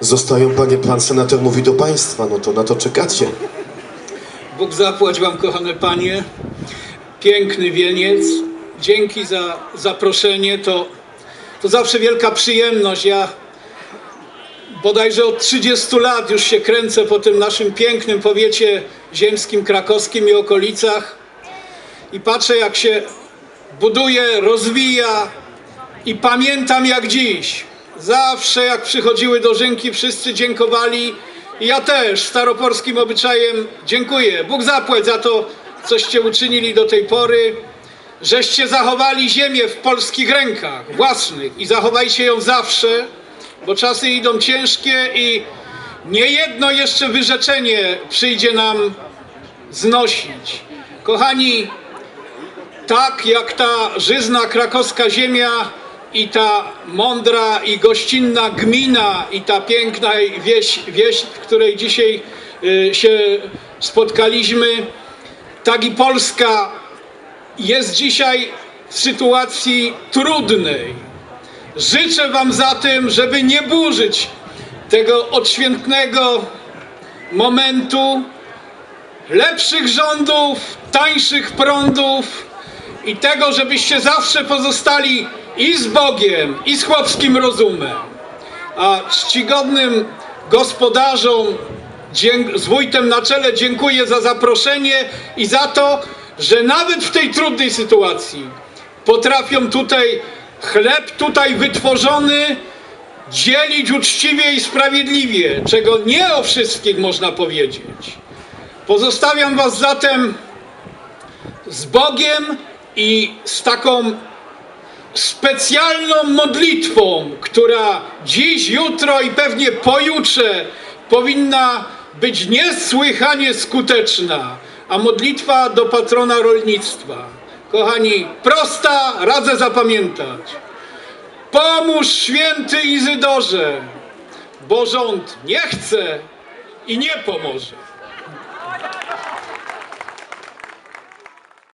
Zostają panie, pan senator mówi do państwa, no to na to czekacie. Bóg zapłać Wam, kochane Panie. Piękny wieniec. Dzięki za zaproszenie. To, to zawsze wielka przyjemność. Ja bodajże od 30 lat już się kręcę po tym naszym pięknym powiecie ziemskim, krakowskim i okolicach. I patrzę, jak się buduje, rozwija. I pamiętam jak dziś. Zawsze jak przychodziły dożynki, wszyscy dziękowali. I ja też staroporskim obyczajem dziękuję. Bóg zapłać za to, coście uczynili do tej pory. Żeście zachowali ziemię w polskich rękach, własnych i zachowajcie ją zawsze, bo czasy idą ciężkie i niejedno jeszcze wyrzeczenie przyjdzie nam znosić. Kochani, tak jak ta żyzna krakowska ziemia i ta mądra i gościnna gmina i ta piękna wieś, wieś w której dzisiaj y, się spotkaliśmy, tak i Polska jest dzisiaj w sytuacji trudnej. Życzę Wam zatem, żeby nie burzyć tego odświętnego momentu, lepszych rządów, tańszych prądów i tego, żebyście zawsze pozostali i z Bogiem, i z chłopskim rozumem. A czcigodnym gospodarzom z wójtem na czele dziękuję za zaproszenie i za to, że nawet w tej trudnej sytuacji potrafią tutaj chleb tutaj wytworzony dzielić uczciwie i sprawiedliwie, czego nie o wszystkich można powiedzieć. Pozostawiam Was zatem z Bogiem i z taką specjalną modlitwą, która dziś, jutro i pewnie pojutrze powinna być niesłychanie skuteczna, a modlitwa do patrona rolnictwa. Kochani, prosta, radzę zapamiętać. Pomóż święty Izydorze, bo rząd nie chce i nie pomoże.